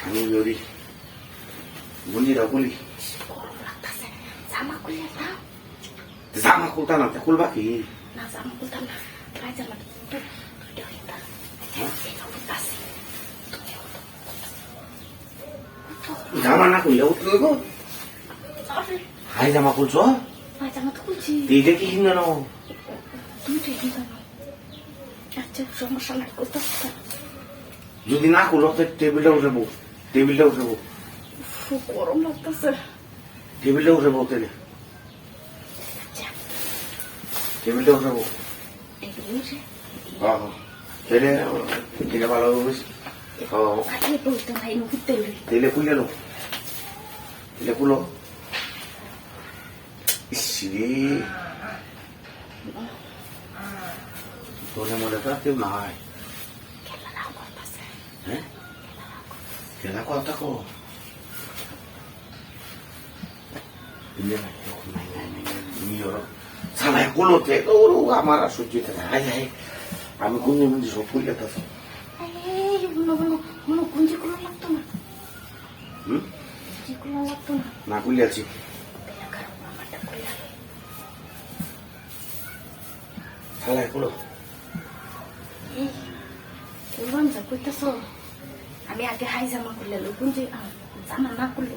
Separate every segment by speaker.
Speaker 1: আমি যদি গুলিরা গুলি
Speaker 2: জামা খুলে দাও
Speaker 1: জামা খুলতা না খুলবা কি
Speaker 2: না জামা খুলতাম না পায়জামা
Speaker 1: জামা না খুললে উঠলে গো হাই জামা খুলছো
Speaker 2: পায়জামা তো খুলছি
Speaker 1: এইটা কি
Speaker 2: আচ্ছা সমস্যা নাই করতে
Speaker 1: যদি না খুলো তো টেবিলটা উঠে বউ টেবিলটা উঠে বউ
Speaker 2: গরম লাগতেছে
Speaker 1: টেবিলটা উঠে বউ তেলে টেবিলটা উঠে বউ তেলে তেলে ভালো হ্যাঁ
Speaker 2: লই
Speaker 1: তেলে খুলে নো তেলে খুলো ইসরে তোলে মনে তো কেউ নাই হ্যাঁ কেনা নাই নিয়র সালাই কোলোতে তো ওর আমার আর সহ্য না হাই হাই আমি কোন মন্দি
Speaker 2: সবগুলো লাগতো না
Speaker 1: খুলে আছি সালাই কোলো
Speaker 2: এই বলবাম যা কইতাছ আমি আগে হাই জামা করলে লো গুঞ্জি আহ, জামা না করলে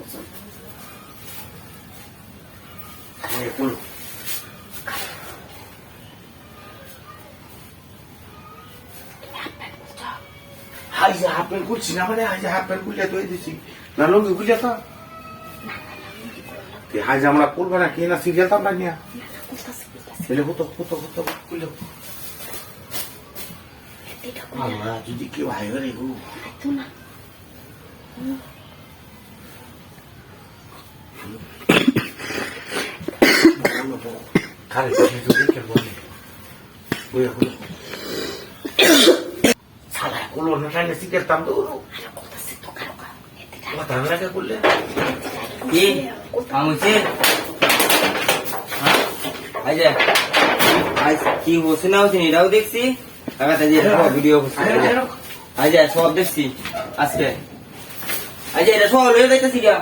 Speaker 2: হাত করছ
Speaker 1: হাই যে হাফ প্যান্ট না মানে হাই যে হাফ প্যান্ট খুলে তো দিছি। না লঙ্গি খুলে তো। হাই যে আমরা করব না। কি? না সিরিয়াল তো আমরা নিয়ে ছেলে হতো হতো হতো খুলে
Speaker 2: এটা করে
Speaker 1: যদি কেউ হাই হয়ে গো।
Speaker 2: তো না। হুম,
Speaker 1: খালি যদি কেউ বলে ওই হলো সালা কোলো না টাইনে সিগারেট তাম দৌড়ো
Speaker 2: আরে করতাছে তো কারও কারও এতে কারও
Speaker 1: কথা লাগে করলে
Speaker 3: কি আমুছে আচ্ছা আজ কি হচ্ছে না হচ্ছে এটাও দেখছি কাকাতে যে ভিডিও করছে আচ্ছা সব দেখছি আজকে আচ্ছা এটা সব লয়ে যাইতেছি গা